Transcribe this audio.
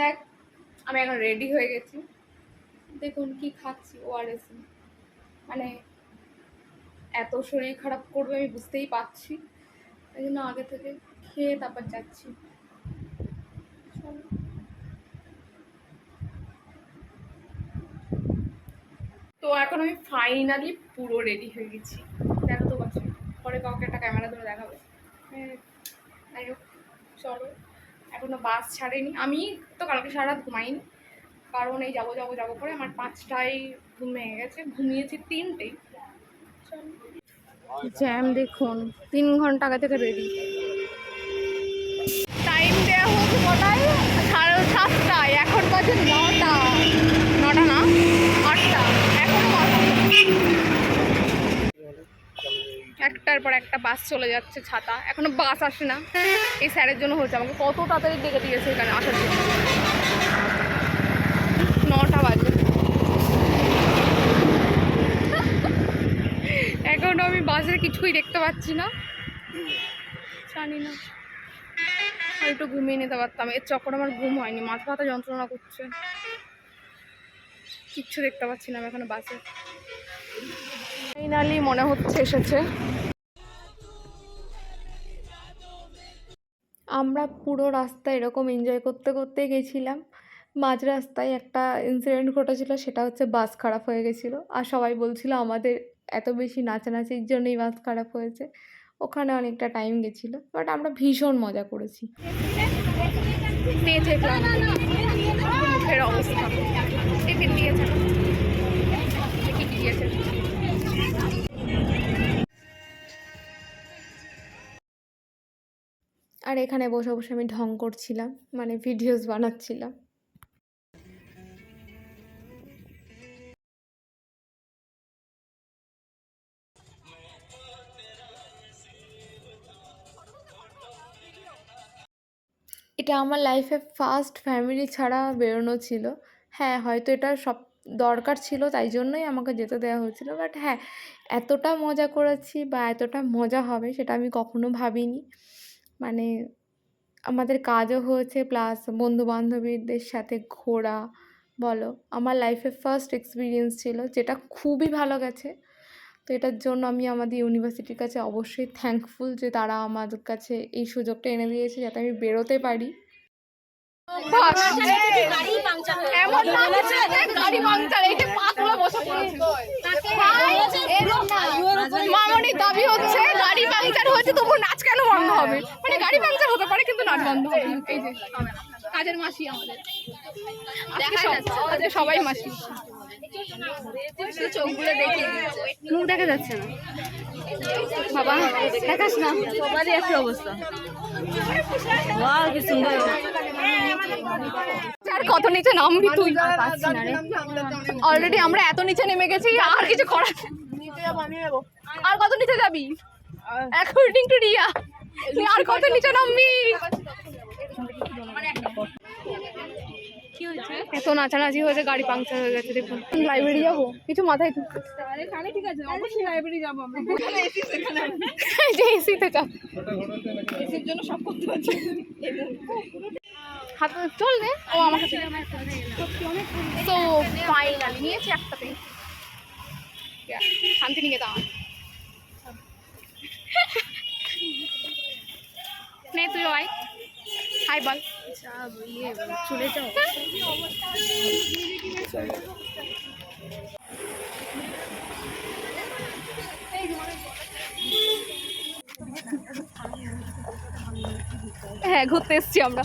দেখ আমি এখন রেডি হয়ে গেছি। দেখুন কি খাচ্ছি ওআরএস মানে এত শরীর খারাপ করবে আমি বুঝতেই পারছি। এই জন্য আগে থেকে খেয়ে তারপর যাচ্ছি। তো এখন আমি ফাইনালি পুরো রেডি হয়ে গেছি। দেখো তো পাচ্ছি পরে কাউকে একটা ক্যামেরা ধরে দেখাবে। হ্যাঁ, যাই হোক চলো। এখনও বাস ছাড়েনি। আমি তো কালকে সারা ঘুমাইনি। কারণ এই যাব যাব যাব করে আমার পাঁচটায় ঘুম ভেঙে গেছে। ঘুমিয়েছি তিনটেই। জ্যাম দেখুন তিন ঘণ্টা আগে থেকে রেডি টাইম দেওয়া হোক কটায় সাড়ে সাতটায় এখন বাজে নটা না আটটা এখনও একটার পর একটা বাস চলে যাচ্ছে ছাতা। এখনও বাস আসে না। এই স্যারের জন্য হচ্ছে আমাকে কত তাড়াতাড়ি ডেকে দিয়েছে এখানে আসার জন্য। নটা বাজে। এখনও আমি বাসের কিছুই দেখতে পাচ্ছি না। জানি না। একটু ঘুমিয়ে নিতে পারতাম। এর চক্কর আমার ঘুম হয়নি। মাথা ব্যথা যন্ত্রণা করছে। কিচ্ছু দেখতে পাচ্ছি না আমি এখনও বাসে ফাইনালি মনে হচ্ছে এসেছে। আমরা পুরো রাস্তা এরকম এনজয় করতে করতে গেছিলাম। মাঝ রাস্তায় একটা ইনসিডেন্ট ঘটেছিল, সেটা হচ্ছে বাস খারাপ হয়ে গেছিল। আর সবাই বলছিল, আমাদের এত বেশি নাচানাচির জন্যই বাস খারাপ হয়েছে। ওখানে অনেকটা টাইম গেছিল বাট আমরা ভীষণ মজা করেছি। অবস্থা। দিয়েছে। আর এখানে বসে বসে আমি ঢং করছিলাম মানে ভিডিওস বানাচ্ছিলাম। এটা আমার লাইফে ফার্স্ট ফ্যামিলি ছাড়া বেরোনো ছিল। হ্যাঁ হয়তো এটা সব দরকার ছিল, তাই জন্যই আমাকে যেতে দেওয়া হয়েছিল। বাট হ্যাঁ এতটা মজা করেছি বা এতটা মজা হবে সেটা আমি কখনো ভাবিনি। মানে আমাদের কাজও হয়েছে প্লাস বন্ধু বান্ধবীদের সাথে ঘোরা বলো। আমার লাইফে ফার্স্ট এক্সপিরিয়েন্স ছিল যেটা খুবই ভালো গেছে। তো এটার জন্য আমি আমাদের ইউনিভার্সিটির কাছে অবশ্যই থ্যাঙ্কফুল যে তারা আমাদের কাছে এই সুযোগটা এনে দিয়েছে যাতে আমি বেরোতে পারি। এমন লাগছে যে গাড়ি পাংচার এই যে পাতলা বসে পড়েছে মামনির দাবি হচ্ছে গাড়ি হয়েছে তবু নাচ কেন বন্ধ হবে? মানে গাড়ি পাংচার হতে পারে কিন্তু নাচ বন্ধ হবে না। এই যে কাজের মাসি আমাদের। আজকে সবাই মাসি। চোখগুলো দেখিয়ে মুখ দেখা যাচ্ছে না। বাবা দেখাস না। সবারই একই অবস্থা। ওয়াও কি সুন্দর। আর কত নিচে নামবি তুই? অলরেডি আমরা এত নিচে নেমে গেছি আর কিছু করার আর কত নিচে যাবি? অ্যাকর্ডিং টু রিয়া আর কত নিচে নামবি। এত নাচানাচি হয়েছে গাড়ি পাংচার হয়ে গেছে দেখুন। লাইব্রেরি যাব? কিছু মাথায় ঠিক আছে অবশ্যই লাইব্রেরি যাব আমরা। এসিতে এসির জন্য সব করতে হচ্ছে। হাত চল রে ও আমার তো ফাইনালি নিয়েছি একটাতে শান্তিনিকেতন। হাই বল। চলে যাও হ্যাঁ ঘুরতে এসছি আমরা।